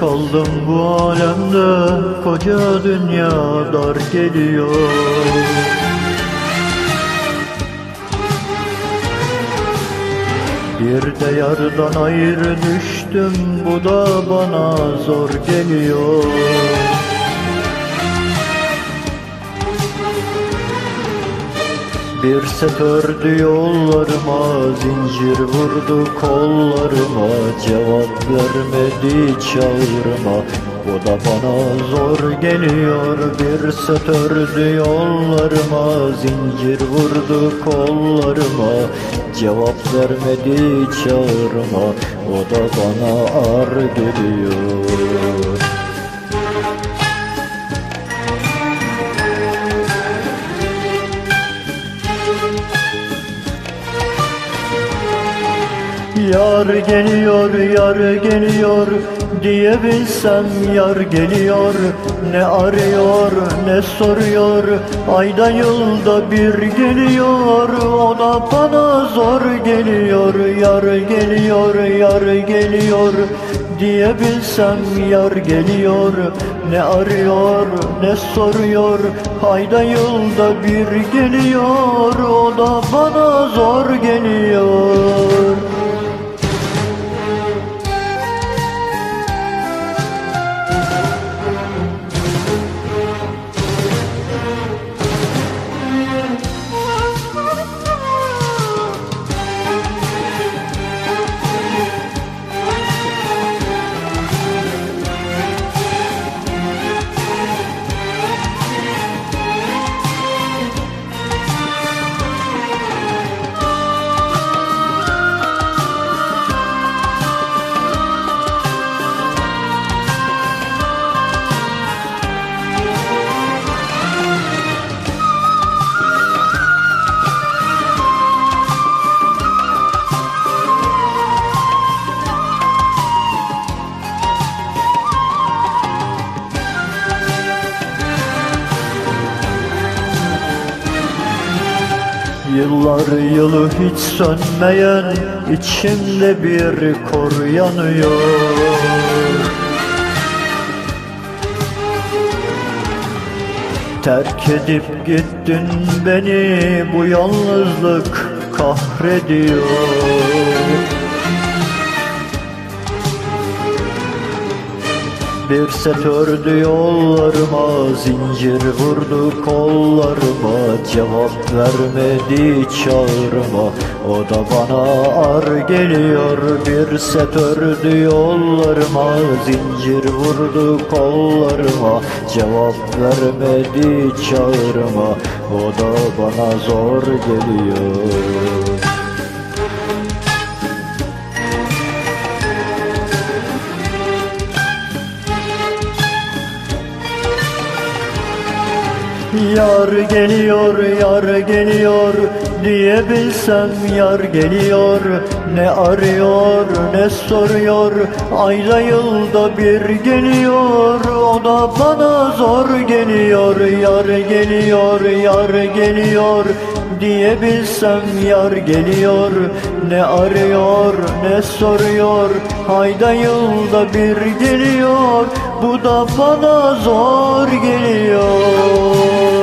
kaldım bu alemde Koca dünya dar geliyor. Bir de yardan ayrı düştüm Bu da bana zor geliyor Bir set ördü yollarıma Zincir vurdu kollarıma Cevap vermedi çağrıma Bu da bana zor geliyor Bir set ördü yollarıma Zincir vurdu kollarıma Cevap vermedi çağrıma O da bana ağır geliyor Yar geliyor, yar geliyor diye bilsem yar geliyor. Ne arıyor, ne soruyor Ayda yılda bir geliyor. O da bana zor geliyor Yar geliyor, yar geliyor diye bilsem yar geliyor. Ne arıyor, ne soruyor Ayda yılda bir geliyor. O da bana zor geliyor Yıllar yılı hiç sönmeyen içimde bir kor yanıyor. Terk edip gittin beni bu yalnızlık kahrediyor Bir set ördü yollarıma Zincir vurdu kollarıma Cevap vermedi çağrıma. O da bana ar geliyor Bir set ördü yollarıma Zincir vurdu kollarıma Cevap vermedi çağrıma. O da bana zor geliyor Yar geliyor, yar geliyor diye bilsem yar geliyor. Ne arıyor, ne soruyor. Ayda yılda bir geliyor. O da bana zor geliyor. Yar geliyor, yar geliyor. Diye bilsem yar geliyor. Ne arıyor, ne soruyor. Ayda yılda bir geliyor. Bu da bana zor geliyor